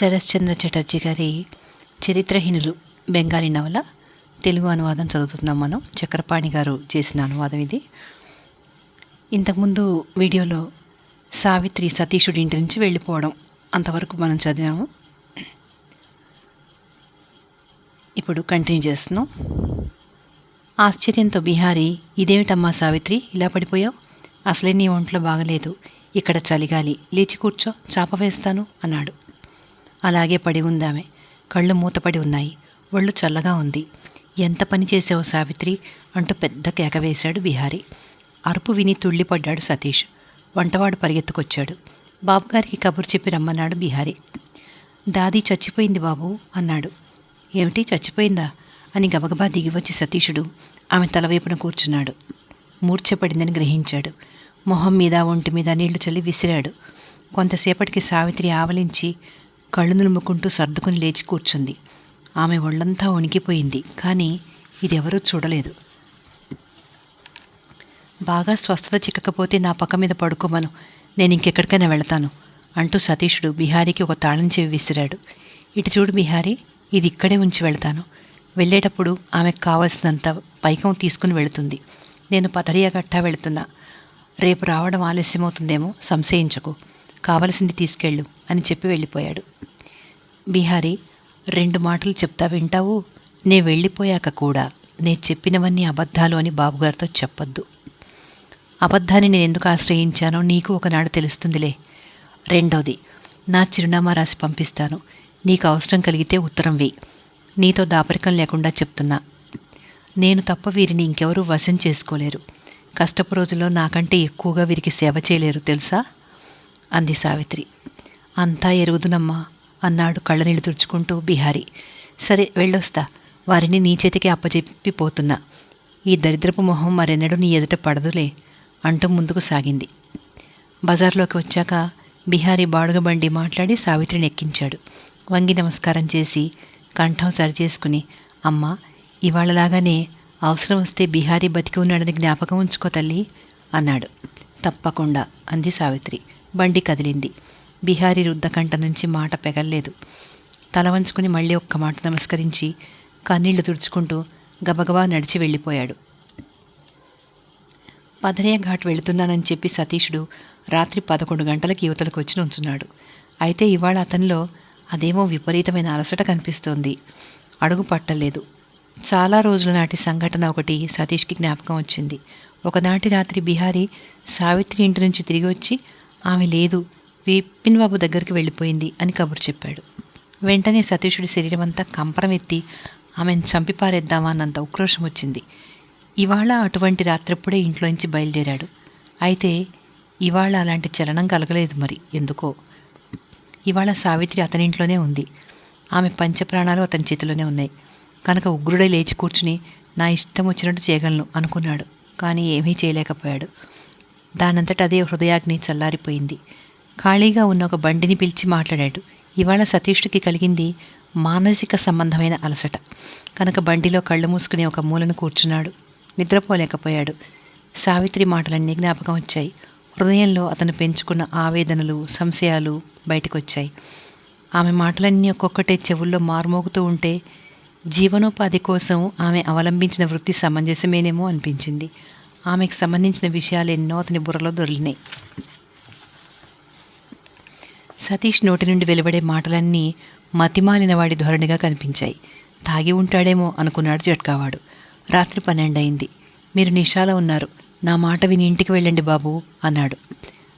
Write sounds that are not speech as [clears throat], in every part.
శరశ్చంద్ర చటర్జీ గారి చరిత్రహీనులు బెంగాలీ నవల తెలుగు అనువాదం చదువుతున్నాం మనం. చక్రపాణి గారు చేసిన అనువాదం ఇది. ఇంతకుముందు వీడియోలో సావిత్రి సతీషుడి ఇంటి నుంచి వెళ్ళిపోవడం అంతవరకు మనం చదివాము. ఇప్పుడు కంటిన్యూ చేస్తున్నాం. ఆశ్చర్యంతో బిహారీ ఇదేమిటమ్మా సావిత్రి ఇలా పడిపోయావు? అసలే నీ ఒంట్లో బాగలేదు. ఇక్కడ చలిగాలి. లేచి కూర్చో. చాప వేస్తాను అన్నాడు. అలాగే పడి ఉందామె. కళ్ళు మూతపడి ఉన్నాయి. ఒళ్ళు చల్లగా ఉంది. ఎంత పని చేసావు సావిత్రి? అంటూ పెద్ద కేక వేశాడు బిహారీ అరుపు విని తుళ్ళిపడ్డాడు సతీష్. వంటవాడు పరిగెత్తుకొచ్చాడు. బాబుగారికి కబురు చెప్పి రమ్మన్నాడు బిహారీ దాది చచ్చిపోయింది బాబు అన్నాడు. ఏమిటి చచ్చిపోయిందా? అని గబగబా దిగివచ్చి సతీషుడు ఆమె తలవైపున కూర్చున్నాడు. మూర్ఛపడిందని గ్రహించాడు. మొహం మీద ఒంటి మీద నీళ్ళు చల్లి విసిరాడు. కొంతసేపటికి సావిత్రి ఆవలించి కళ్ళు నులుముకుంటూ సర్దుకుని లేచి కూర్చుంది. ఆమె ఒళ్ళంతా వణికిపోయింది కానీ ఇదెవరూ చూడలేదు. బాగా స్వస్థత చిక్కకపోతే నా పక్క మీద పడుకోమను నేను ఇంకెక్కడికైనా వెళతాను అంటూ సతీషుడు బిహారీకి ఒక తాళం చెవి విసిరాడు. ఇటు చూడు బిహారీ ఇది ఇక్కడే ఉంచి వెళ్తాను. వెళ్ళేటప్పుడు ఆమెకు కావలసినంత పైకం తీసుకుని వెళుతుంది. నేను పథరియా గట్టా వెళుతున్నా. రేపు రావడం ఆలస్యమవుతుందేమో సంశయించకు. కావలసింది తీసుకెళ్ళు అని చెప్పి వెళ్ళిపోయాడు. బిహారీ రెండు మాటలు చెప్తా వింటావు? నే వెళ్ళిపోయాక కూడా నేను చెప్పినవన్నీ అబద్ధాలు అని బాబుగారితో చెప్పొద్దు. అబద్ధాన్ని నేను ఎందుకు ఆశ్రయించానో నీకు ఒకనాడు తెలుస్తుందిలే. రెండోది నా చిరునామా రాసి పంపిస్తాను. నీకు అవసరం కలిగితే ఉత్తరం వి నీతో దాపరికం లేకుండా చెప్తున్నా. నేను తప్ప వీరిని ఇంకెవరూ వశం చేసుకోలేరు. కష్టపు రోజుల్లో నాకంటే ఎక్కువగా వీరికి సేవ చేయలేరు తెలుసా? అంది సావిత్రి. అంతా ఎరుగుదునమ్మా అన్నాడు కళ్ళనీళ్ళు తుడుచుకుంటూ బిహారీ. సరే వెళ్ళొస్తా. వారిని నీ చేతికి అప్పచెప్పిపోతున్నా ఈ దరిద్రపు మొహం మరెన్నడూ నీ ఎదుట పడదులే అంటూ ముందుకు సాగింది. బజార్లోకి వచ్చాక బిహారీ బాడుగబండి మాట్లాడి సావిత్రిని ఎక్కించాడు. వంగి నమస్కారం చేసి కంఠం సరిచేసుకుని అమ్మ ఇవాళలాగానే అవసరం వస్తే బిహారీ బతికి ఉన్నాడని జ్ఞాపకం ఉంచుకో తల్లి అన్నాడు. తప్పకుండా అంది సావిత్రి. బండి కదిలింది. బిహారీ రుద్దకంట నుంచి మాట పెగల్లేదు. తల వంచుకుని మళ్ళీ ఒక్క మాట నమస్కరించి కన్నీళ్ళు తుడుచుకుంటూ గబగబా నడిచి వెళ్ళిపోయాడు. పదరయ్య ఘాట్ వెళుతున్నానని చెప్పి సతీషుడు రాత్రి పదకొండు గంటలకు యువతలకు వచ్చి నుంచున్నాడు. అయితే ఇవాళ అతనిలో అదేమో విపరీతమైన అలసట కనిపిస్తోంది. అడుగు పట్టలేదు. చాలా రోజుల నాటి సంఘటన ఒకటి సతీష్కి జ్ఞాపకం వచ్చింది. ఒకనాటి రాత్రి బిహారీ సావిత్రి ఇంటి నుంచి తిరిగి వచ్చి ఆమె లేదు విపిన్ బాబు దగ్గరికి వెళ్ళిపోయింది అని కబురు చెప్పాడు. వెంటనే సతీషుడి శరీరం అంతా కంపరం ఎత్తి ఆమెను చంపిపారేద్దామా అన్నంత ఉక్రోషం వచ్చింది. ఇవాళ అటువంటి రాత్రిప్పుడే ఇంట్లోంచి బయలుదేరాడు. అయితే ఇవాళ అలాంటి చలనం కలగలేదు మరి ఎందుకో? ఇవాళ సావిత్రి అతని ఇంట్లోనే ఉంది. ఆమె పంచప్రాణాలు అతని చేతిలోనే ఉన్నాయి. కనుక ఉగ్రుడే లేచి కూర్చుని నా ఇష్టం వచ్చినట్టు చేయగలను అనుకున్నాడు. కానీ ఏమీ చేయలేకపోయాడు. దానంతట అదే హృదయాగ్ని చల్లారిపోయింది. ఖాళీగా ఉన్న ఒక బండిని పిలిచి మాట్లాడాడు. ఇవాళ సతీష్కి కలిగింది మానసిక సంబంధమైన అలసట. కనుక బండిలో కళ్ళు మూసుకుని ఒక మూలను కూర్చున్నాడు. నిద్రపోలేకపోయాడు. సావిత్రి మాటలన్నీ జ్ఞాపకం వచ్చాయి. హృదయంలో అతను పెంచుకున్న ఆవేదనలు సంశయాలు బయటకొచ్చాయి. ఆమె మాటలన్నీ ఒక్కొక్కటే చెవుల్లో మార్మోగుతూ ఉంటే జీవనోపాధి కోసం ఆమె అవలంబించిన వృత్తి సమంజసమేనేమో అనిపించింది. ఆమెకు సంబంధించిన విషయాలు ఎన్నో అతని బుర్రలో దొరికినాయి. సతీష్ నోటి నుండి వెలువడే మాటలన్నీ మతిమాలిన వాడి ధోరణిగా కనిపించాయి. తాగి ఉంటాడేమో అనుకున్నాడు జట్కావాడు. రాత్రి పన్నెండు అయింది మీరు నిషాలో ఉన్నారు. నా మాట విని ఇంటికి వెళ్ళండి బాబు అన్నాడు.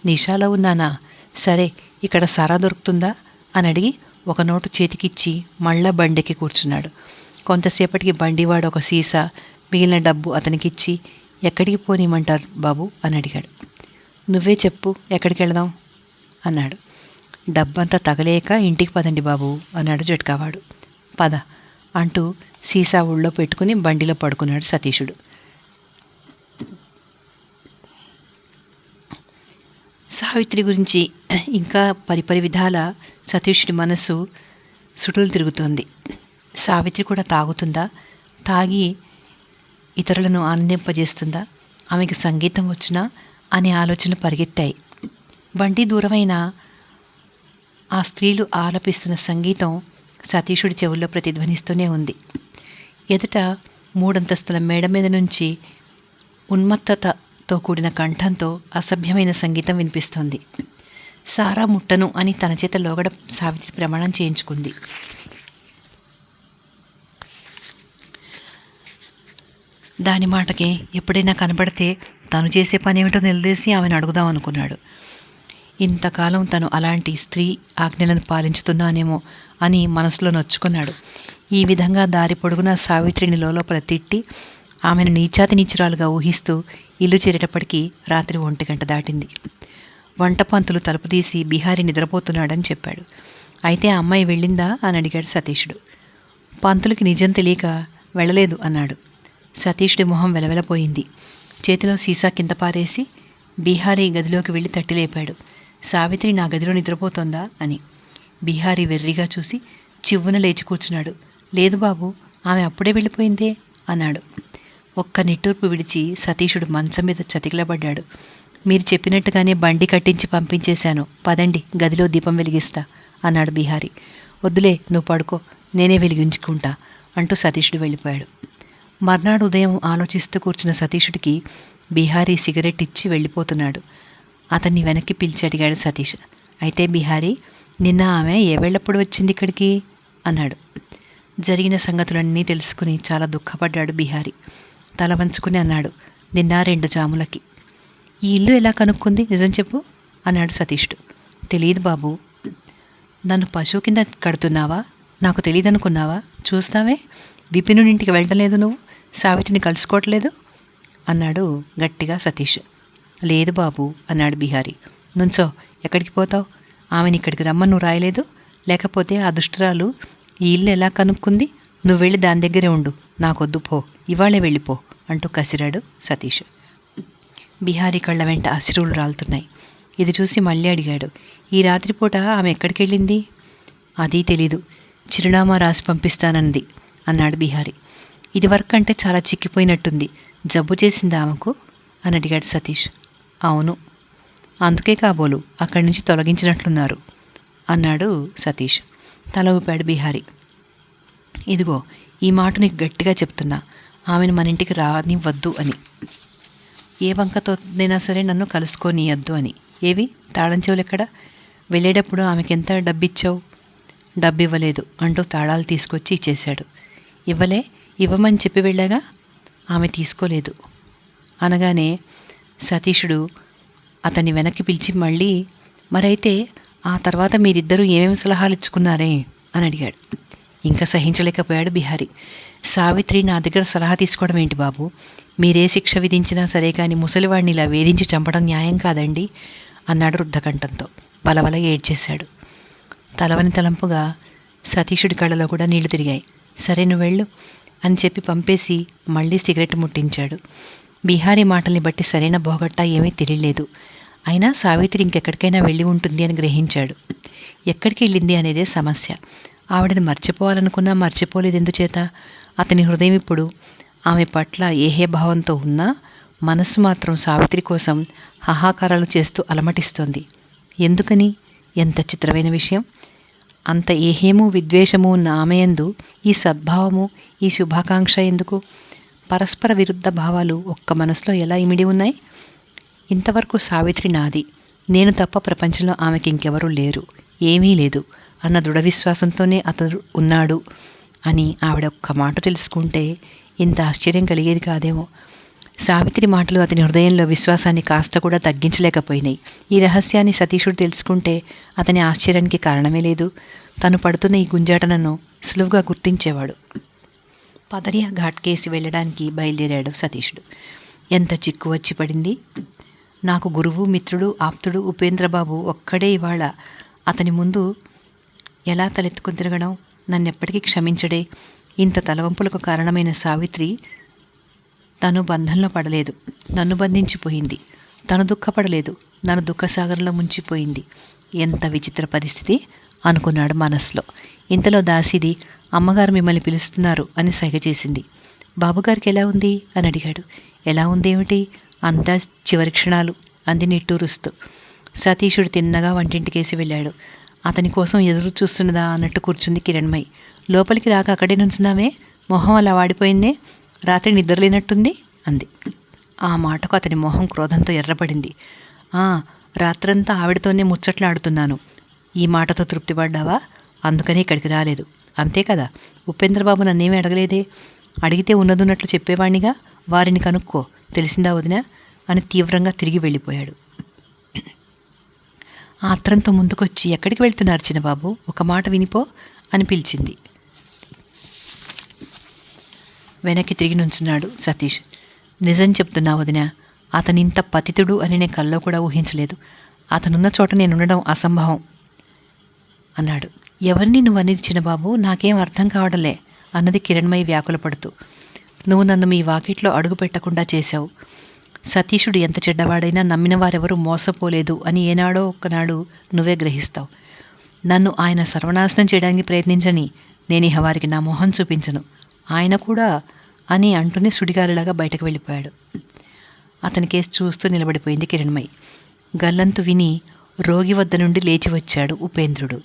నిషాలో ఉన్నానా? సరే ఇక్కడ సరా దొరుకుతుందా? అని అడిగి ఒక నోటు చేతికిచ్చి మళ్ళా బండికి కూర్చున్నాడు. కొంతసేపటికి బండివాడు ఒక సీసా మిగిలిన డబ్బు అతనికిచ్చి ఎక్కడికి పోనీయమంటారు బాబు? అని అడిగాడు. నువ్వే చెప్పు ఎక్కడికి వెళదాం? అన్నాడు. డబ్బంతా తగలేక ఇంటికి పదండి బాబు అన్నాడు జట్కావాడు. పద అంటూ సీసా ఊళ్ళో పెట్టుకుని బండిలో పడుకున్నాడు సతీషుడు. సావిత్రి గురించి ఇంకా పరిపరి విధాల సతీషుడి మనస్సు సుటులు తిరుగుతోంది. సావిత్రి కూడా తాగుతుందా? తాగి ఇతరులను ఆనందింపజేస్తుందా? ఆమెకు సంగీతం వచ్చినా అనే ఆలోచనలు పరిగెత్తాయి. బండి దూరమైన ఆ స్త్రీలు ఆలపిస్తున్న సంగీతం సతీషుడి చెవుల్లో ప్రతిధ్వనిస్తూనే ఉంది. ఎదుట మూడంతస్తుల మేడ మీద నుంచి ఉన్మత్తతతో కూడిన కంఠంతో అసభ్యమైన సంగీతం వినిపిస్తోంది. సారా ముట్టను అని తన చేత లోగడ సావిత్రి ప్రమాణం చేయించుకుంది. దాని మాటకి ఎప్పుడైనా కనబడితే తను చేసే పని ఏమిటో నిలదీసి ఆమెను అడుగుదాం అనుకున్నాడు. ఇంతకాలం తను అలాంటి స్త్రీ ఆజ్ఞలను పాలించుతున్నానేమో అని మనసులో నొచ్చుకున్నాడు. ఈ విధంగా దారి పొడుగున సావిత్రిని లోపల తిట్టి ఆమెను నీచాతి నీచురాలుగా ఊహిస్తూ ఇల్లు చేరేటప్పటికీ రాత్రి ఒంటి గంట దాటింది. వంట పంతులు తలుపు తీసి బిహారీ నిద్రపోతున్నాడని చెప్పాడు. అయితే ఆ అమ్మాయి వెళ్ళిందా అని అడిగాడు సతీషుడు. పంతులకి నిజం తెలియక వెళ్ళలేదు అన్నాడు. సతీష్డి మొహం వెలవెలపోయింది. చేతిలో సీసా కింద పారేసి బీహారీ గదిలోకి వెళ్ళి తట్టి లేపాడు. సావిత్రి నా గదిలో నిద్రపోతోందా? అని. బీహారీ వెర్రిగా చూసి చివ్వున లేచి కూర్చున్నాడు. లేదు బాబు ఆమె అప్పుడే వెళ్ళిపోయిందే? అన్నాడు. ఒక్క నిట్టూర్పు విడిచి సతీషుడు మంచం మీద చతికిలబడ్డాడు. మీరు చెప్పినట్టుగానే బండి కట్టించి పంపించేశాను. పదండి గదిలో దీపం వెలిగిస్తా అన్నాడు బీహారీ. వద్దులే నువ్వు పడుకో నేనే వెలిగించుకుంటా అంటూ సతీషుడు వెళ్ళిపోయాడు. మర్నాడు ఉదయం ఆలోచిస్తూ కూర్చున్న సతీషుడికి బీహారీ సిగరెట్ ఇచ్చి వెళ్ళిపోతున్నాడు. అతన్ని వెనక్కి పిలిచి అడిగాడు సతీష్. అయితే బీహారీ నిన్న ఆమె ఏ వేళప్పుడు వచ్చింది ఇక్కడికి? అన్నాడు. జరిగిన సంగతులన్నీ తెలుసుకుని చాలా దుఃఖపడ్డాడు బీహారీ. తల వంచుకుని అన్నాడు నిన్న రెండు జాములకి. ఈ ఇల్లు ఎలా కనుక్కుంది? నిజం చెప్పు అన్నాడు సతీష్డు తెలియదు బాబు. నన్ను పశువు కింద కడుతున్నావా? నాకు తెలియదనుకున్నావా చూస్తావే? విపినుడింటికి వెళ్ళలేదు నువ్వు. సావిత్రిని కలుసుకోవట్లేదు? అన్నాడు గట్టిగా సతీష్. లేదు బాబు అన్నాడు బిహారీ. నుంచో ఎక్కడికి పోతావు? ఆమెను ఇక్కడికి రమ్మని నువ్వు రాయలేదు? లేకపోతే ఆ దుష్టురాలు ఈ ఇల్లు ఎలా కనుక్కుంది? నువ్వు వెళ్ళి దాని దగ్గరే ఉండు. నాకొద్దు పో. ఇవాళే వెళ్ళిపో అంటూ కసిరాడు సతీష్. బిహారీ కళ్ళ వెంట అశ్రువులు రాలుతున్నాయి. ఇది చూసి మళ్ళీ అడిగాడు. ఈ రాత్రిపూట ఆమె ఎక్కడికి వెళ్ళింది అది తెలీదు. చిరునామా రాసి పంపిస్తానంది అన్నాడు బిహారీ. ఇది అంటే చాలా చిక్కిపోయినట్టుంది. జబ్బు చేసింది ఆమెకు? అని అడిగాడు సతీష్. అవును. అందుకే కాబోలు అక్కడి నుంచి తొలగించినట్లున్నారు అన్నాడు సతీష్. తల ఊపాడు బిహారీ. ఇదిగో ఈ మాట నీకు గట్టిగా చెప్తున్నా. ఆమెను మన ఇంటికి రానివ్వద్దు అని. ఏ వంకతోనైనా సరే నన్ను కలుసుకోనియద్దు అని. ఏవి? తాళం చెవులు ఎక్కడ? వెళ్ళేటప్పుడు ఆమెకి ఎంత డబ్బిచ్చావు? డబ్బు ఇవ్వలేదు అంటూ తాళాలు తీసుకొచ్చి ఇచ్చేశాడు. ఇవ్వలే? ఇవ్వమని చెప్పి వెళ్ళగా ఆమె తీసుకోలేదు. అనగానే సతీషుడు అతన్ని వెనక్కి పిలిచి మళ్ళీ మరైతే ఆ తర్వాత మీరిద్దరూ ఏమేమి సలహాలు ఇచ్చుకున్నారే? అని అడిగాడు. ఇంకా సహించలేకపోయాడు బిహారీ. సావిత్రి నా దగ్గర సలహా తీసుకోవడం ఏంటి బాబు? మీరే శిక్ష విధించినా సరే కానీ ముసలివాడిని ఇలా వేధించి చంపడం న్యాయం కాదండి అన్నాడు వృద్ధకంఠంతో బలబల ఏడ్చేశాడు. తలవని తలంపుగా సతీషుడి కళ్ళలో కూడా నీళ్ళు తిరిగాయి. సరే నువ్వు వెళ్ళు అని చెప్పి పంపేసి మళ్ళీ సిగరెట్ ముట్టించాడు. బీహారీ మాటల్ని బట్టి సరైన బోగట్టా ఏమీ తెలియలేదు. అయినా సావిత్రి ఇంకెక్కడికైనా వెళ్ళి ఉంటుంది అని గ్రహించాడు. ఎక్కడికి వెళ్ళింది అనేదే సమస్య. ఆవిడని మర్చిపోవాలనుకున్నా మర్చిపోలేదు ఎందుచేత? అతని హృదయం ఇప్పుడు ఆమె పట్ల ఏహే భావంతో ఉన్నా మనస్సు మాత్రం సావిత్రి కోసం హాహాకారాలు చేస్తూ అలమటిస్తోంది. ఎందుకని? ఎంత చిత్రమైన విషయం. అంత ఏహేమూ విద్వేషము ఉన్న ఆమెయందు ఈ సద్భావము ఈ శుభాకాంక్ష ఎందుకు? పరస్పర విరుద్ధ భావాలు ఒక్క మనసులో ఎలా ఇమిడి ఉన్నాయి? ఇంతవరకు సావిత్రి నాది. నేను తప్ప ప్రపంచంలో ఆమెకి ఇంకెవరూ లేరు. ఏమీ లేదు. అన్న దృఢ విశ్వాసంతోనే అతడు ఉన్నాడు అని ఆవిడ ఒక్క మాట తెలుసుకుంటే ఇంత ఆశ్చర్యం కలిగేది కాదేమో. సావిత్రి మాటలు అతని హృదయంలో విశ్వాసాన్ని కాస్త కూడా తగ్గించలేకపోయినాయి. ఈ రహస్యాన్ని సతీషుడు తెలుసుకుంటే అతని ఆశ్చర్యానికి కారణమే లేదు. తను పడుతున్న ఈ గుంజాటనను సులువుగా గుర్తించేవాడు. పదరియా ఘాట్కేసి వెళ్ళడానికి బయలుదేరాడు సతీషుడు. ఎంత చిక్కు వచ్చి పడింది? నాకు గురువు మిత్రుడు ఆప్తుడు ఉపేంద్రబాబు ఒక్కడే ఇవాళ అతని ముందు ఎలా తలెత్తుకుని తిరగడం? నన్నెప్పటికీ క్షమించడే. ఇంత తలవంపులకు కారణమైన సావిత్రి తను బంధంలో పడలేదు. నన్ను బంధించిపోయింది. తను దుఃఖపడలేదు. నన్ను దుఃఖసాగరంలో ముంచిపోయింది. ఎంత విచిత్ర పరిస్థితి? అనుకున్నాడు మనసులో ఇంతలో దాసిది అమ్మగారు మిమ్మల్ని పిలుస్తున్నారు అని సైగ చేసింది. బాబుగారికి ఎలా ఉంది? అని అడిగాడు. ఎలా ఉంది ఏమిటి అంతా చివరి క్షణాలు అంది నిట్టూరుస్తూ. సతీషుడు తిన్నగా వంటింటికేసి వెళ్ళాడు. అతని కోసం ఎదురు చూస్తున్నదా? అన్నట్టు కూర్చుంది కిరణ్మయి. లోపలికి రాక అక్కడే నుంచున్నామే మొహం అలా వాడిపోయిందే? రాత్రి నిద్రలేనట్టుంది? అంది. ఆ మాటకు అతని మొహం క్రోధంతో ఎర్రపడింది "ఆ, రాత్రంతా ఆవిడతోనే ముచ్చట్లాడుతున్నాను. ఈ మాటతో తృప్తిపడ్డావా? అందుకని ఇక్కడికి రాలేదు. అంతే కదా? ఉపేంద్రబాబు నన్నేమీ అడగలేదే. అడిగితే ఉన్నదున్నట్లు చెప్పేవాణ్ణిగా? వారిని కనుక్కో తెలిసిందా వదినా? అని తీవ్రంగా తిరిగి వెళ్ళిపోయాడు. ఆత్రంతో ముందుకొచ్చి ఎక్కడికి వెళ్తున్నారు చిన్నబాబు? ఒక మాట వినిపో అని పిలిచింది. వెనక్కి తిరిగి నుంచున్నాడు సతీష్. నిజం చెప్తున్నా వదిన అతనింత పతితుడు అని నేను కల్లో కూడా ఊహించలేదు. అతనున్న చోట నేను ఉండడం అసంభవం అన్నాడు. ఎవరిని నువ్వు అనేది చిన్నబాబు నాకేం అర్థం కావడలే అన్నది కిరణ్మయి వ్యాకులపడుతూ నువ్వు నన్ను మీ వాకిట్లో అడుగు పెట్టకుండా చేశావు. సతీషుడు ఎంత చెడ్డవాడైనా నమ్మిన వారెవరూ మోసపోలేదు అని ఏనాడో ఒకనాడు నువ్వే గ్రహిస్తావు. నన్ను ఆయన సర్వనాశనం చేయడానికి ప్రయత్నించని నేను ఇహ వారికి నా మొహం చూపించను. ఆయన కూడా అని అంటూనే సుడిగాలిలాగా బయటకు వెళ్ళిపోయాడు. అతని కేసు చూస్తూ నిలబడిపోయింది కిరణ్మయి. గల్లంతు విని రోగి వద్ద నుండి లేచి వచ్చాడు ఉపేంద్రుడు.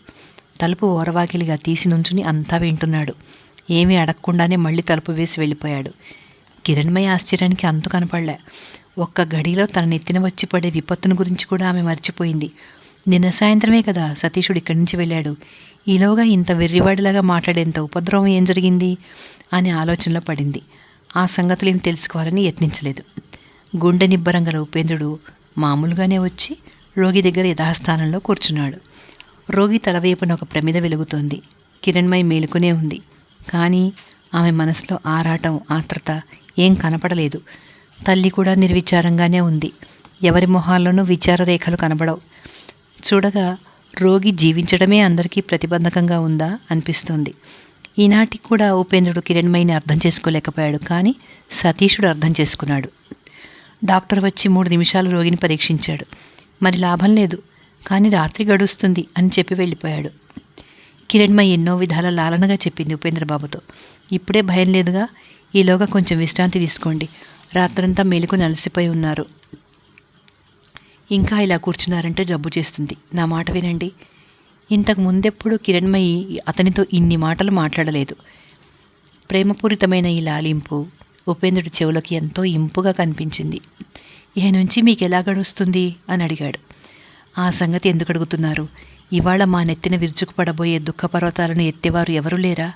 తలుపు ఓరవాకిలిగా తీసి నుంచుని అంతా వింటున్నాడు. ఏమీ అడగకుండానే మళ్ళీ తలుపు వేసి వెళ్ళిపోయాడు. కిరణ్మయ ఆశ్చర్యానికి అంతు కనపడలే. ఒక్క గడిలో తన నెత్తిన వచ్చి పడే విపత్తును గురించి కూడా ఆమె మర్చిపోయింది. నిన్న సాయంత్రమే కదా సతీషుడు ఇక్కడి నుంచి వెళ్ళాడు. ఈలోగా ఇంత వెర్రివాడిలాగా మాట్లాడేంత ఉపద్రవం ఏం జరిగింది? అని ఆలోచనలో పడింది. ఆ సంగతులేం తెలుసుకోవాలని యత్నించలేదు. గుండె నిబ్బరంగల ఉపేంద్రుడు మామూలుగానే వచ్చి రోగి దగ్గర యథాస్థానంలో కూర్చున్నాడు. రోగి తలవైపున ఒక ప్రమిద వెలుగుతోంది. కిరణ్మయి మేలుకునే ఉంది. కానీ ఆమె మనసులో ఆరాటం ఆత్రత ఏం కనపడలేదు. తల్లి కూడా నిర్విచారంగానే ఉంది. ఎవరి మొహాల్లోనూ విచార రేఖలు కనబడవు. చూడగా రోగి జీవించడమే అందరికీ ప్రతిబంధకంగా ఉందా అనిపిస్తోంది. ఈనాటికి కూడా ఉపేంద్రుడు కిరణ్మయిని అర్థం చేసుకోలేకపోయాడు కానీ సతీషుడు అర్థం చేసుకున్నాడు. డాక్టర్ వచ్చి మూడు నిమిషాలు రోగిని పరీక్షించాడు. మరి లాభం లేదు. కానీ రాత్రి గడుస్తుంది అని చెప్పి వెళ్ళిపోయాడు. కిరణ్మయి ఎన్నో విధాల లాలనగా చెప్పింది ఉపేంద్రబాబుతో. ఇప్పుడే భయం లేదుగా? ఈలోగా కొంచెం విశ్రాంతి తీసుకోండి. రాత్రంతా మేలుకొని అలసిపోయి ఉన్నారు. ఇంకా ఇలా కూర్చున్నారంటే జబ్బు చేస్తుంది. నా మాట వినండి. ఇంతకు ముందెప్పుడు కిరణ్మయి అతనితో ఇన్ని మాటలు మాట్లాడలేదు. ప్రేమపూరితమైన ఈ లాలింపు ఉపేంద్రుడి చెవులకి ఎంతో ఇంపుగా కనిపించింది. ఇహ నుంచి మీకు ఎలా గడుస్తుంది? అని అడిగాడు. ఆ సంగతి ఎందుకు అడుగుతున్నారు? ఇవాళ మా నెత్తిన విరుచుకుపడబోయే దుఃఖ పర్వతాలను ఎత్తేవారు ఎవరూ లేరా?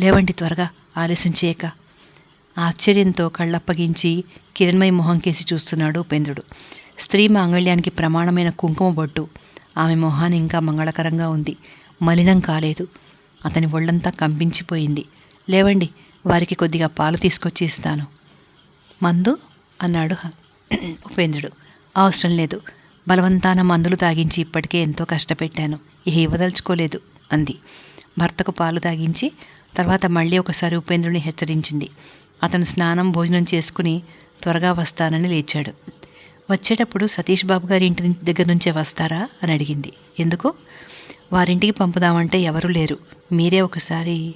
లేవండి త్వరగా ఆలస్యం చేయక. ఆశ్చర్యంతో కళ్ళప్పగించి కిరణ్మయ మొహం కేసి చూస్తున్నాడు ఉపేంద్రుడు. స్త్రీ మాంగళ్యానికి ప్రమాణమైన కుంకుమ బొట్టు. ఆమె మొహాన్ని ఇంకా మంగళకరంగా ఉంది. మలినం కాలేదు. అతని ఒళ్ళంతా కంపించిపోయింది. లేవండి వారికి కొద్దిగా పాలు తీసుకొచ్చి ఇస్తాను. మందు? అన్నాడు [clears throat] ఉపేంద్రుడు. అవసరం లేదు. బలవంతాన మందులు తాగించి ఇప్పటికే ఎంతో కష్టపెట్టాను. ఇహ ఇవ్వదలుచుకోలేదు అంది. భర్తకు పాలు తాగించి తర్వాత మళ్ళీ ఒకసారి ఉపేంద్రుని హెచ్చరించింది. అతను స్నానం భోజనం చేసుకుని త్వరగా వస్తానని లేచాడు. వచ్చేటప్పుడు సతీష్ బాబు గారి ఇంటి దగ్గర నుంచే వస్తారా? అని అడిగింది. ఎందుకు? వారింటికి పంపుదామంటే ఎవరూ లేరు. మీరే ఒకసారి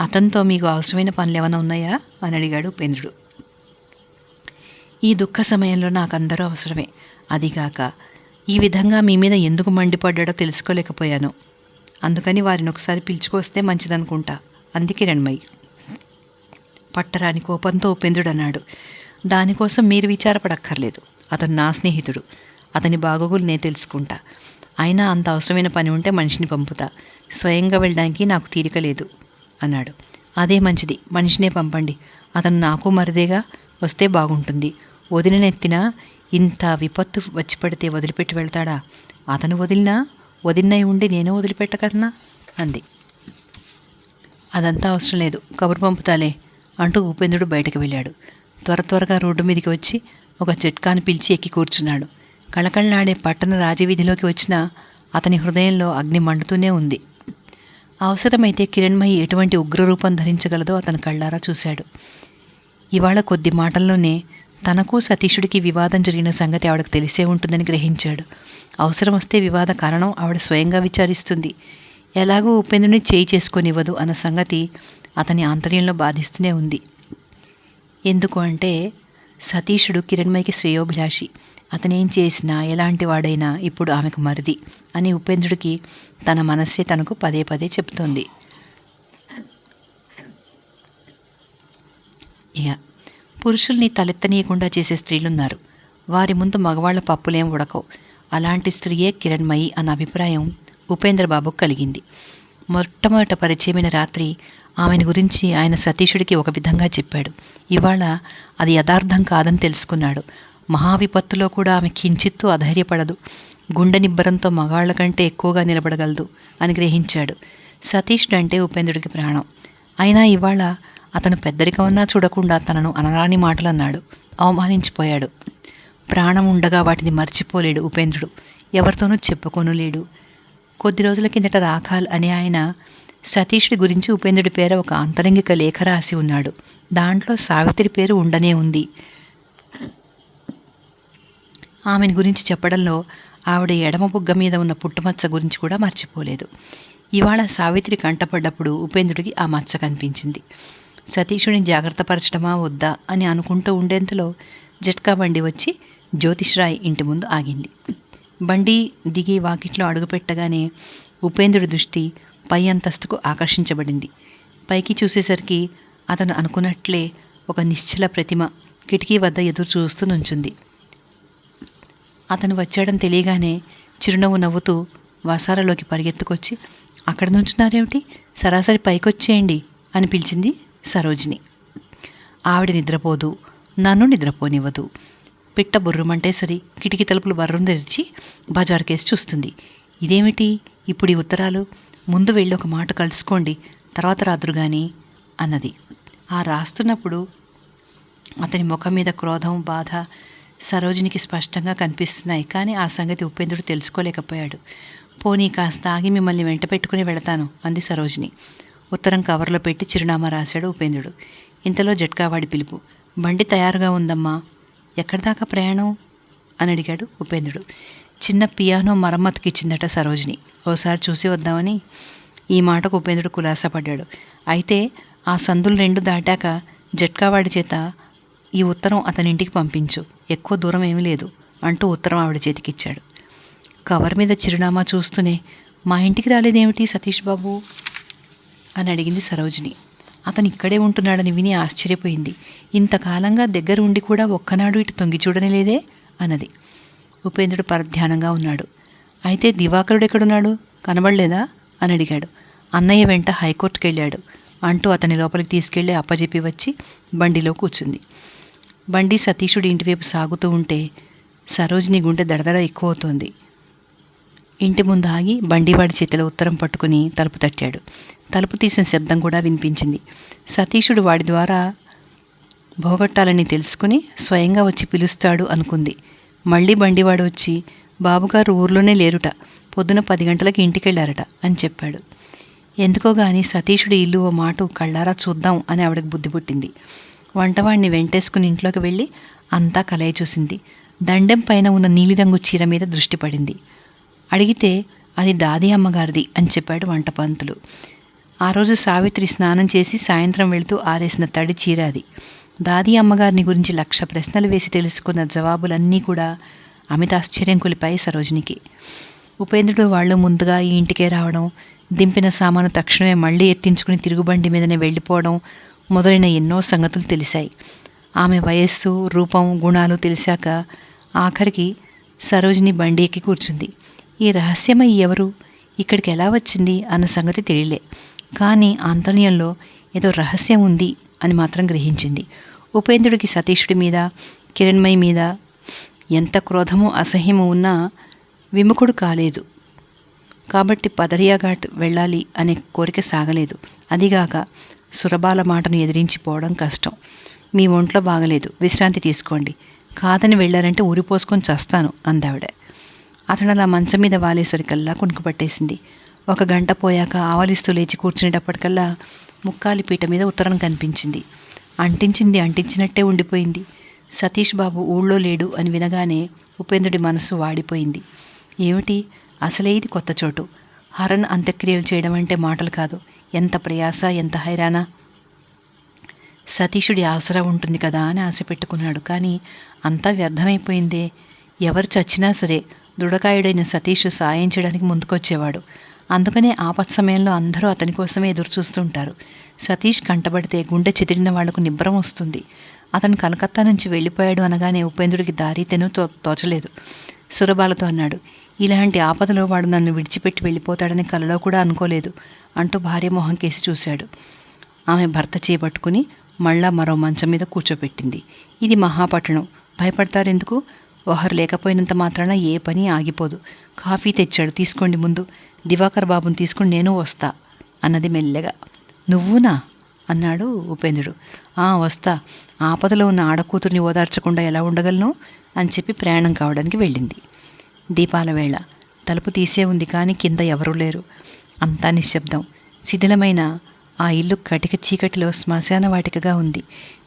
అతనితో మీకు అవసరమైన పనులు ఏమైనా ఉన్నాయా? అని అడిగాడు ఉపేంద్రుడు. ఈ దుఃఖ సమయంలో నాకు అందరూ అవసరమే. అదిగాక ఈ విధంగా మీ మీద ఎందుకు మండిపడ్డాడో తెలుసుకోలేకపోయాను. అందుకని వారిని ఒకసారి పిలుచుకొస్తే మంచిదనుకుంటా. అంది కిరణ్మయి పట్టరాని కోపంతో ఉపేంద్రుడు అన్నాడు దానికోసం మీరు విచారపడక్కర్లేదు. అతను నా స్నేహితుడు. అతని బాగోగులు నేను తెలుసుకుంటా. అయినా అంత అవసరమైన పని ఉంటే మనిషిని పంపుతా. స్వయంగా వెళ్ళడానికి నాకు తీరిక లేదు అన్నాడు. అదే మంచిది. మనిషినే పంపండి. అతను నాకు మరిదేగా వస్తే బాగుంటుంది. వదిలినెత్తిన ఇంత విపత్తు వచ్చి పడితే వదిలిపెట్టి వెళ్తాడా? అతను వదిలినా వదిలినై ఉండి నేను వదిలిపెట్టకన్నా అంది. అదంతా అవసరం లేదు కబురు పంపుతాలే అంటూ ఉపేంద్రుడు బయటకు వెళ్ళాడు. త్వర త్వరగా రోడ్డు మీదకి వచ్చి ఒక చిట్కాను పిలిచి ఎక్కి కూర్చున్నాడు. కళకళలాడే పట్టణ రాజవీధిలోకి వచ్చిన అతని హృదయంలో అగ్ని మండుతూనే ఉంది. అవసరమైతే కిరణ్మయి ఎటువంటి ఉగ్రరూపం ధరించగలదో అతను కళ్ళారా చూశాడు. ఇవాళ కొద్ది మాటల్లోనే తనకు సతీషుడికి వివాదం జరిగిన సంగతి ఆవిడకు తెలిసే ఉంటుందని గ్రహించాడు. అవసరం వస్తే వివాద కారణం ఆవిడ స్వయంగా విచారిస్తుంది. ఎలాగూ ఉపేంద్రుని చేయి చేసుకొనివ్వదు అన్న సంగతి అతని ఆంతర్యంలో బాధిస్తూనే ఉంది. ఎందుకు అంటే సతీషుడు కిరణ్మయికి శ్రేయోభిలాషి. అతనేం చేసినా ఎలాంటి వాడైనా ఇప్పుడు ఆమెకు మరిది అని ఉపేంద్రుడికి తన మనస్సే తనకు పదే పదే చెబుతోంది. ఇక పురుషుల్ని తలెత్తనీయకుండా చేసే స్త్రీలున్నారు. వారి ముందు మగవాళ్ళ పప్పులేం ఉడకవు. అలాంటి స్త్రీయే కిరణ్మయి అన్న అభిప్రాయం ఉపేంద్రబాబుకు కలిగింది. మొట్టమొదట పరిచయమైన రాత్రి ఆమెను గురించి ఆయన సతీషుడికి ఒక విధంగా చెప్పాడు. ఇవాళ అది యథార్థం కాదని తెలుసుకున్నాడు. మహావిపత్తులో కూడా ఆమె కించిత్తు అధైర్యపడదు. గుండె నిబ్బరంతో మగాళ్ళ కంటే ఎక్కువగా నిలబడగలదు అని గ్రహించాడు. సతీష్డు అంటే ఉపేంద్రుడికి ప్రాణం. అయినా ఇవాళ అతను పెద్దరికమన్నా చూడకుండా తనను అనరాని మాటలు అన్నాడు అవమానించిపోయాడు. ప్రాణం ఉండగా వాటిని మర్చిపోలేడు ఉపేంద్రుడు. ఎవరితోనూ చెప్పుకోను లేడు. కొద్ది రోజుల కిందట రాఖాల్ అనే ఆయన సతీషుడి గురించి ఉపేంద్రుడి పేర ఒక అంతరంగిక లేఖ రాసి ఉన్నాడు. దాంట్లో సావిత్రి పేరు ఉండనే ఉంది. ఆమెను గురించి చెప్పడంలో ఆవిడ ఎడమ బుగ్గ మీద ఉన్న పుట్టుమచ్చ గురించి కూడా మర్చిపోలేదు. ఇవాళ సావిత్రి కంటపడ్డప్పుడు ఉపేంద్రుడికి ఆ మచ్చ కనిపించింది. సతీషుడిని జాగ్రత్తపరచడమా వద్దా అని అనుకుంటూ ఉండేంతలో జట్కా బండి వచ్చి జ్యోతిష్రాయ్ ఇంటి ముందు ఆగింది. బండి దిగి వాకిట్లో అడుగుపెట్టగానే ఉపేంద్రుడి దృష్టి పై అంతస్తుకు ఆకర్షించబడింది. పైకి చూసేసరికి అతను అనుకున్నట్లే ఒక నిశ్చల ప్రతిమ కిటికీ వద్ద ఎదురు చూస్తూ నుంచుంది. అతను వచ్చాడని తెలియగానే చిరునవ్వు నవ్వుతూ వసారలోకి పరిగెత్తుకొచ్చి అక్కడ నుంచున్నారేమిటి? సరాసరి పైకొచ్చేయండి అని పిలిచింది. సరోజిని. ఆవిడ నిద్రపోదు నన్ను నిద్రపోనివ్వదు. పిట్ట బుర్రుమంటే సరి కిటికీ తలుపులు బర్రం తెరిచి బజార్ కేసు చూస్తుంది. ఇదేమిటి ఇప్పుడు ఈ ఉత్తరాలు? ముందు వెళ్ళి ఒక మాట కలుసుకోండి తర్వాత రాదురు కానీ అన్నది. ఆ రాస్తున్నప్పుడు అతని ముఖం మీద క్రోధం బాధ సరోజినికి స్పష్టంగా కనిపిస్తున్నాయి. కానీ ఆ సంగతి ఉపేంద్రుడు తెలుసుకోలేకపోయాడు. పోనీ కాస్త ఆగి మిమ్మల్ని వెంట పెట్టుకుని వెళతాను అంది సరోజిని. ఉత్తరం కవర్లో పెట్టి చిరునామా రాశాడు ఉపేంద్రుడు. ఇంతలో జట్కావాడి పిలుపు. బండి తయారుగా ఉందమ్మా. ఎక్కడి దాకా ప్రయాణం? అని అడిగాడు ఉపేంద్రుడు. చిన్న పియానో మరమ్మతుకి ఇచ్చిందట సరోజిని. ఓసారి చూసి వద్దామని ఈ మాటకు ఉపేంద్రుడు కులాసపడ్డాడు. అయితే ఆ సందులు రెండు దాటాక జట్కావాడి చేత ఈ ఉత్తరం అతని ఇంటికి పంపించు. ఎక్కువ దూరం ఏమీ లేదు అంటూ ఉత్తరం ఆవిడ చేతికిచ్చాడు. కవర్ మీద చిరునామా చూస్తూనే మా ఇంటికి రాలేదేమిటి సతీష్ బాబు? అని అడిగింది సరోజిని. అతను ఇక్కడే ఉంటున్నాడని విని ఆశ్చర్యపోయింది. ఇంతకాలంగా దగ్గర ఉండి కూడా ఒక్కనాడు ఇటు తొంగి చూడని లేదే? అన్నది. ఉపేంద్రుడు పరధ్యానంగా ఉన్నాడు. అయితే దివాకరుడు ఎక్కడున్నాడు? కనబడలేదా? అని అడిగాడు. అన్నయ్య వెంట హైకోర్టుకు వెళ్ళాడు అంటూ అతని లోపలికి తీసుకెళ్ళి అప్పజెప్పి వచ్చి బండిలో కూర్చుంది. బండి సతీషుడి ఇంటివైపు సాగుతూ ఉంటే సరోజిని గుండె దడదడ ఎక్కువ అవుతోంది ఇంటి ముందు ఆగి బండివాడి చేతిలో ఉత్తరం పట్టుకుని తలుపు తట్టాడు. తలుపు తీసిన శబ్దం కూడా వినిపించింది. సతీషుడు వాడి ద్వారా భోగొట్టాలని తెలుసుకుని స్వయంగా వచ్చి పిలుస్తాడు అనుకుంది. మళ్ళీ బండివాడు వచ్చి బాబుగారు ఊర్లోనే లేరుట పొద్దున పది గంటలకి ఇంటికెళ్ళారట అని చెప్పాడు. ఎందుకో గాని సతీషుడి ఇల్లు ఓ మాట కళ్ళారా చూద్దాం అని ఆవిడకి బుద్ధి పుట్టింది. వంటవాడిని వెంటేసుకుని ఇంట్లోకి వెళ్ళి అంతా కలయి చూసింది. దండెం పైన ఉన్న నీలిరంగు చీర మీద దృష్టి పడింది. అడిగితే అది దాది అమ్మగారిది అని చెప్పాడు వంట పంతులు ఆ రోజు సావిత్రి స్నానం చేసి సాయంత్రం వెళుతూ ఆరేసిన తడి చీర అది. దాది అమ్మగారిని గురించి లక్ష ప్రశ్నలు వేసి తెలుసుకున్న జవాబులన్నీ కూడా అమిత ఆశ్చర్యం కొలిపాయి సరోజినికి. ఉపేంద్రుడు వాళ్ళు ముందుగా ఈ ఇంటికే రావడం దింపిన సామాను తక్షణమే మళ్ళీ ఎత్తించుకుని తిరుగుబండి మీదనే వెళ్ళిపోవడం మొదలైన ఎన్నో సంగతులు తెలిసాయి ఆమె వయస్సు రూపం గుణాలు తెలిసాక ఆఖరికి సరోజిని బండి ఎక్కి కూర్చుంది. ఈ రహస్యమై ఎవరు ఇక్కడికి ఎలా వచ్చింది అన్న సంగతి తెలియలే. కానీ ఆంతర్యంలో ఏదో రహస్యం ఉంది అని మాత్రం గ్రహించింది. ఉపేంద్రుడికి సతీషుడి మీద కిరణ్మయి మీద ఎంత క్రోధము అసహ్యము ఉన్నా విముఖుడు కాలేదు. కాబట్టి పదరియాఘాట్ వెళ్ళాలి అనే కోరిక సాగలేదు. అదిగాక సురబాల మాటను ఎదిరించిపోవడం కష్టం. మీ ఒంట్లో బాగలేదు. విశ్రాంతి తీసుకోండి. కాదని వెళ్ళారంటే ఊరిపోసుకొని చస్తాను అందావిడ. అతను అలా మంచం మీద వాలేసరికల్లా కునుకు పట్టేసింది ఒక గంట పోయాక ఆవలిస్తూ లేచి కూర్చునేటప్పటికల్లా ముక్కాలి పీట మీద ఉత్తరం కనిపించింది. అంటించింది అంటించినట్టే ఉండిపోయింది. సతీష్ బాబు ఊళ్ళో లేడు అని వినగానే ఉపేంద్రుడి మనసు వాడిపోయింది. ఏమిటి? అసలే ఇది కొత్త చోటు. హరణ్ అంత్యక్రియలు చేయడం అంటే మాటలు కాదు. ఎంత ప్రయాస ఎంత హైరానా? సతీషుడి ఆసరా ఉంటుంది కదా అని ఆశ పెట్టుకున్నాడు. కానీ అంతా వ్యర్థమైపోయిందే. ఎవరు చచ్చినా సరే దృఢకాయుడైన సతీష్ సాయం చేయడానికి ముందుకొచ్చేవాడు. అందుకనే ఆపత్ సమయంలో అందరూ అతని కోసమే ఎదురు చూస్తుంటారు సతీష్ కంటబడితే గుండె చెదిరిన వాళ్ళకు నిబ్బరం వస్తుంది. అతను కలకత్తా నుంచి వెళ్ళిపోయాడు అనగానే ఉపేంద్రుడికి దారి తెను తో తోచలేదు. సురబాలతో అన్నాడు ఇలాంటి ఆపదలో వాడు నన్ను విడిచిపెట్టి వెళ్ళిపోతాడని కలలో కూడా అనుకోలేదు అంటూ భార్య మొహం కేసి చూశాడు. ఆమె భర్త చేపట్టుకుని మళ్ళా మరో మంచం మీద కూర్చోబెట్టింది ఇది మహాపట్టణం. భయపడతారెందుకు? ఒకరు లేకపోయినంత మాత్రాన ఏ పని ఆగిపోదు. కాఫీ తెచ్చాడు తీసుకోండి ముందు. దివాకర్ బాబుని తీసుకుని నేను వస్తా అన్నది మెల్లగా. నువ్వునా? అన్నాడు ఉపేంద్రుడు. ఆ వస్తా. ఆపదలో ఉన్న ఆడకూతుర్ని ఓదార్చకుండా ఎలా ఉండగలను? అని చెప్పి ప్రయాణం కావడానికి వెళ్ళింది. దీపాల వేళ తలుపు తీసే ఉంది కానీ కింద ఎవరూ లేరు. అంతా నిశ్శబ్దం. శిథిలమైన ఆ ఇల్లు కటిక చీకటిలో శ్మశాన వాటికగా ఉంది.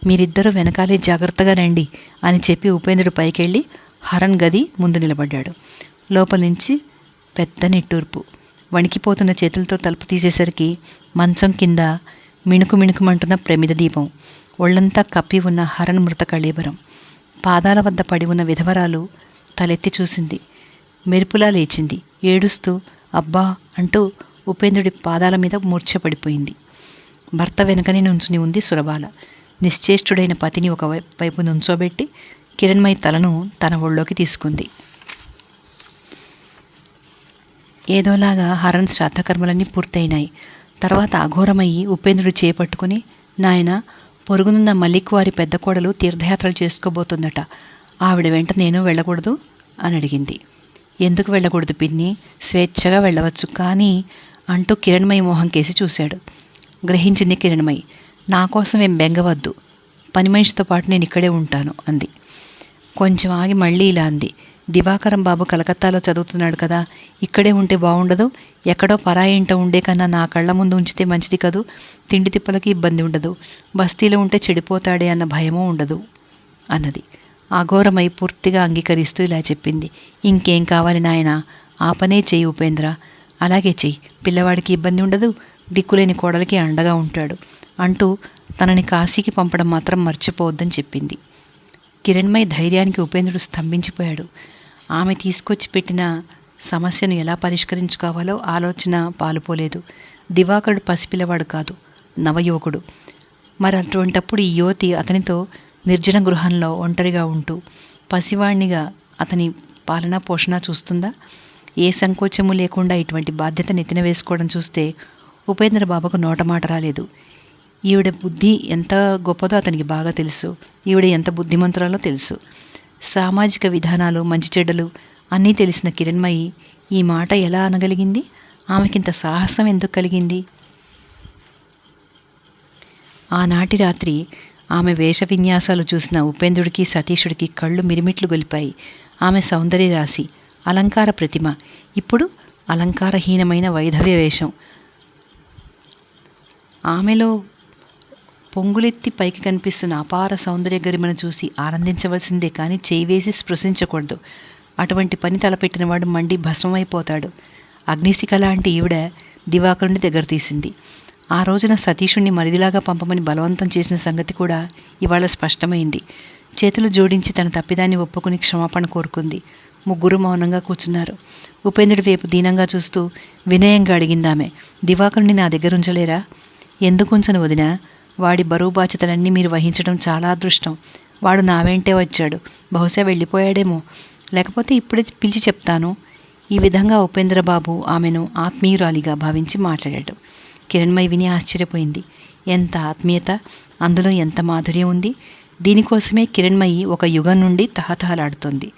మీరిద్దరూ వెనకాలే జాగ్రత్తగా రండి అని చెప్పి ఉపేంద్రుడు పైకెళ్ళి హరణ్ గది ముందు నిలబడ్డాడు. లోపల నుంచి పెద్ద నిట్టూర్పు. వణికిపోతున్న చేతులతో తలుపు తీసేసరికి మంచం కింద మిణుకు మిణుకుమంటున్న ప్రమిద దీపం. ఒళ్ళంతా కప్పి ఉన్న హరణ్ మృత కళేబరం. పాదాల వద్ద పడి ఉన్న విధవరాలు తలెత్తి చూసింది. మెరుపులా లేచింది. ఏడుస్తూ అబ్బా అంటూ ఉపేంద్రుడి పాదాల మీద మూర్ఛపడిపోయింది. భర్త వెనకనే నుంచుని ఉంది సురబాల నిశ్చేష్టుడైన పతిని ఒక వై- వైపు నుంచోబెట్టి కిరణ్మయి తలను తన ఒళ్ళోకి తీసుకుంది. ఏదోలాగా హరణ్ శ్రాద్ధకర్మలన్నీ పూర్తయినాయి. తర్వాత అఘోరమయ్యి ఉపేంద్రుడు చేపట్టుకుని నాయన పొరుగునున్న మల్లిక్ వారి పెద్ద కోడలు తీర్థయాత్రలు చేసుకోబోతుందట. ఆవిడ వెంట నేను వెళ్ళకూడదు? అని అడిగింది. ఎందుకు వెళ్ళకూడదు పిన్ని? స్వేచ్ఛగా వెళ్ళవచ్చు. కానీ అంటూ కిరణ్మయి మోహం కేసి చూశాడు. గ్రహించింది కిరణ్మయి నా కోసం ఏం బెంగవద్దు. పని మనిషితో పాటు నేను ఇక్కడే ఉంటాను అంది. కొంచెం ఆగి మళ్ళీ ఇలా అంది. దివాకరం బాబు కలకత్తాలో చదువుతున్నాడు కదా ఇక్కడే ఉంటే బాగుండదు ఎక్కడో పరాయింట ఉండే కన్నా నా కళ్ళ ముందు ఉంచితే మంచిది కదూ? తిండి తిప్పలకి ఇబ్బంది ఉండదు. బస్తీలో ఉంటే చెడిపోతాడే అన్న భయమూ ఉండదు అన్నది. అఘోరమై పూర్తిగా అంగీకరిస్తూ ఇలా చెప్పింది. ఇంకేం కావాలి నాయనా? ఆ పనే చెయ్యి ఉపేంద్ర. అలాగే చెయ్యి. పిల్లవాడికి ఇబ్బంది ఉండదు. దిక్కులేని కోడలికి అండగా ఉంటాడు. అంటూ తనని కాశీకి పంపడం మాత్రం మర్చిపోవద్దని చెప్పింది. కిరణ్మయ్ ధైర్యానికి ఉపేంద్రుడు స్తంభించిపోయాడు. ఆమె తీసుకొచ్చి పెట్టిన సమస్యను ఎలా పరిష్కరించుకోవాలో ఆలోచన పాలుపోలేదు. దివాకరుడు పసిపిల్లవాడు కాదు నవయువకుడు. మరి అటువంటప్పుడు ఈ యువతి అతనితో నిర్జన గృహంలో ఒంటరిగా ఉంటూ పసివాణ్ణిగా అతని పాలన పోషణ చూస్తుందా? ఏ సంకోచము లేకుండా ఇటువంటి బాధ్యత నెత్తిన వేసుకోవడం చూస్తే ఉపేంద్రబాబుకు నోటమాట రాలేదు. ఈవిడ బుద్ధి ఎంత గొప్పదో అతనికి బాగా తెలుసు. ఈవిడ ఎంత బుద్ధిమంతురాలో తెలుసు. సామాజిక విధానాలు మంచి చెడ్డలు అన్నీ తెలిసిన కిరణ్మయి ఈ మాట ఎలా అనగలిగింది? ఆమెకింత సాహసం ఎందుకు కలిగింది? ఆనాటి రాత్రి ఆమె వేష విన్యాసాలు చూసిన ఉపేంద్రుడికి సతీషుడికి కళ్ళు మిరిమిట్లు గొలిపాయి. ఆమె సౌందర్య రాశి అలంకార ప్రతిమ. ఇప్పుడు అలంకారహీనమైన వైధవ్య వేషం. ఆమెలో పొంగులెత్తి పైకి కనిపిస్తున్న అపార సౌందర్య గరిమను చూసి ఆనందించవలసిందే కానీ చేయి వేసి స్పృశించకూడదు. అటువంటి పని తలపెట్టినవాడు మండి భస్మమైపోతాడు. అగ్నిశిఖ లాంటి ఈవిడ దివాకరుని దగ్గర తీసింది. ఆ రోజున సతీషుణ్ణి మరిదిలాగా పంపమని బలవంతం చేసిన సంగతి కూడా ఇవాళ స్పష్టమైంది. చేతులు జోడించి తన తప్పిదాన్ని ఒప్పుకుని క్షమాపణ కోరుకుంది. ముగ్గురు మౌనంగా కూర్చున్నారు. ఉపేంద్రుడి వైపు దీనంగా చూస్తూ వినయంగా అడిగిందామె దివాకరుని నా దగ్గర ఉంచలేరా ఎందుకుంచను వదిన వదినా? వాడి బరువు బాధ్యతలన్నీ మీరు వహించడం చాలా అదృష్టం. వాడు నా వెంటే వచ్చాడు. బహుశా వెళ్ళిపోయాడేమో. లేకపోతే ఇప్పుడే పిలిచి చెప్తాను. ఈ విధంగా ఉపేంద్రబాబు ఆమెను ఆత్మీయురాలిగా భావించి మాట్లాడాడు. కిరణ్మయి విని ఆశ్చర్యపోయింది. ఎంత ఆత్మీయత? అందులో ఎంత మాధుర్యం ఉంది? దీనికోసమే కిరణ్మయి ఒక యుగం నుండి తహతహలాడుతోంది.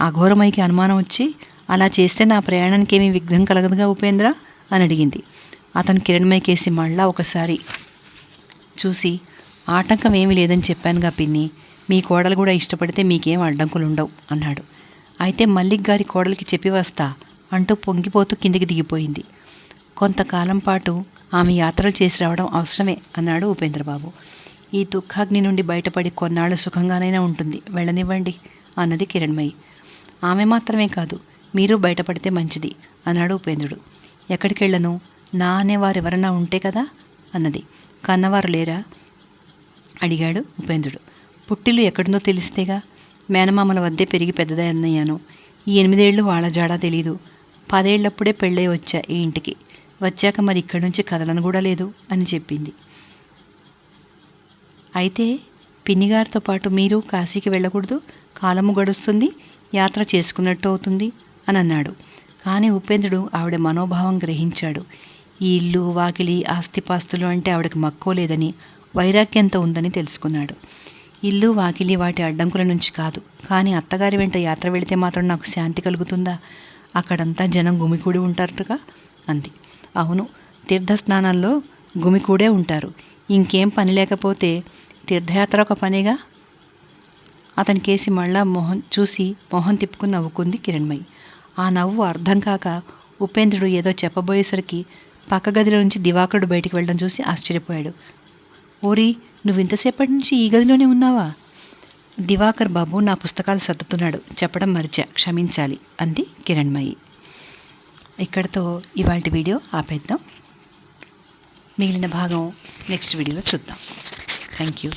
అఘోరమయ్యకి అనుమానం వచ్చి అలా చేస్తే నా ప్రయాణానికి ఏమీ విఘ్నం కలగదుగా ఉపేంద్ర? అని అడిగింది. అతను కిరణ్మయ్య మళ్ళా ఒకసారి చూసి ఆటంకం ఏమీ లేదని చెప్పానుగా పిన్ని. మీ కోడలు కూడా ఇష్టపడితే మీకేం అడ్డంకులు ఉండవు అన్నాడు. అయితే మల్లిక్ గారి కోడలికి చెప్పి వస్తా అంటూ పొంగిపోతూ కిందికి దిగిపోయింది. కొంతకాలం పాటు ఆమె యాత్రలు చేసి రావడం అవసరమే అన్నాడు ఉపేంద్రబాబు. ఈ దుఃఖాగ్ని నుండి బయటపడి కొన్నాళ్ళు సుఖంగానైనా ఉంటుంది. వెళ్ళనివ్వండి అన్నది కిరణ్మయి. ఆమె మాత్రమే కాదు మీరు బయటపడితే మంచిది అన్నాడు ఉపేంద్రుడు. ఎక్కడికి వెళ్ళను నా అనేవారు ఎవరన్నా ఉంటే కదా? అన్నది. కన్నవారు లేరా? అడిగాడు ఉపేంద్రుడు. పుట్టిల్లు ఎక్కడుందో తెలిస్తేగా? మేనమామల వద్దే పెరిగి పెద్దదన్నయ్యాను ఈ ఎనిమిదేళ్ళు వాళ్ళ జాడా తెలీదు. పదేళ్ళప్పుడే పెళ్ళై వచ్చా ఈ ఇంటికి. వచ్చాక మరి ఇక్కడి నుంచి కదలను కూడా లేదు అని చెప్పింది. అయితే పిన్నిగారితో పాటు మీరు కాశీకి వెళ్ళకూడదు. కాలము గడుస్తుంది. యాత్ర చేసుకున్నట్టు అవుతుంది అని అన్నాడు. కానీ ఉపేంద్రుడు ఆవిడ మనోభావం గ్రహించాడు. ఈ ఇల్లు వాకిలి ఆస్తిపాస్తులు అంటే ఆవిడకి మక్కువ లేదని వైరాగ్యంతో ఉందని తెలుసుకున్నాడు. ఇల్లు వాకిలి వాటి అడ్డంకుల నుంచి కాదు. కానీ అత్తగారి వెంట యాత్ర వెళితే మాత్రం నాకు శాంతి కలుగుతుందా? అక్కడంతా జనం గుమికూడి ఉంటారుగా అంది. అవును తీర్థస్నానాల్లో గుమికూడే ఉంటారు. ఇంకేం పని లేకపోతే తీర్థయాత్ర ఒక పనిగా? అతని కేసి మళ్ళా మొహం చూసి మొహం తిప్పుకుని నవ్వుకుంది కిరణ్మయి. ఆ నవ్వు అర్థం కాక ఉపేంద్రుడు ఏదో చెప్పబోయేసరికి పక్క గదిలో నుంచి దివాకరుడు బయటికి వెళ్ళడం చూసి ఆశ్చర్యపోయాడు. ఓరి నువ్వు ఇంతసేపటి నుంచి ఈ గదిలోనే ఉన్నావా? దివాకర్ బాబు నా పుస్తకాలు సర్దుతున్నాడు. చెప్పడం మర్చా క్షమించాలి అంది కిరణ్మయి. ఇక్కడితో ఇవాళ వీడియో ఆపేద్దాం. మిగిలిన భాగం నెక్స్ట్ వీడియోలో చూద్దాం. Thank you.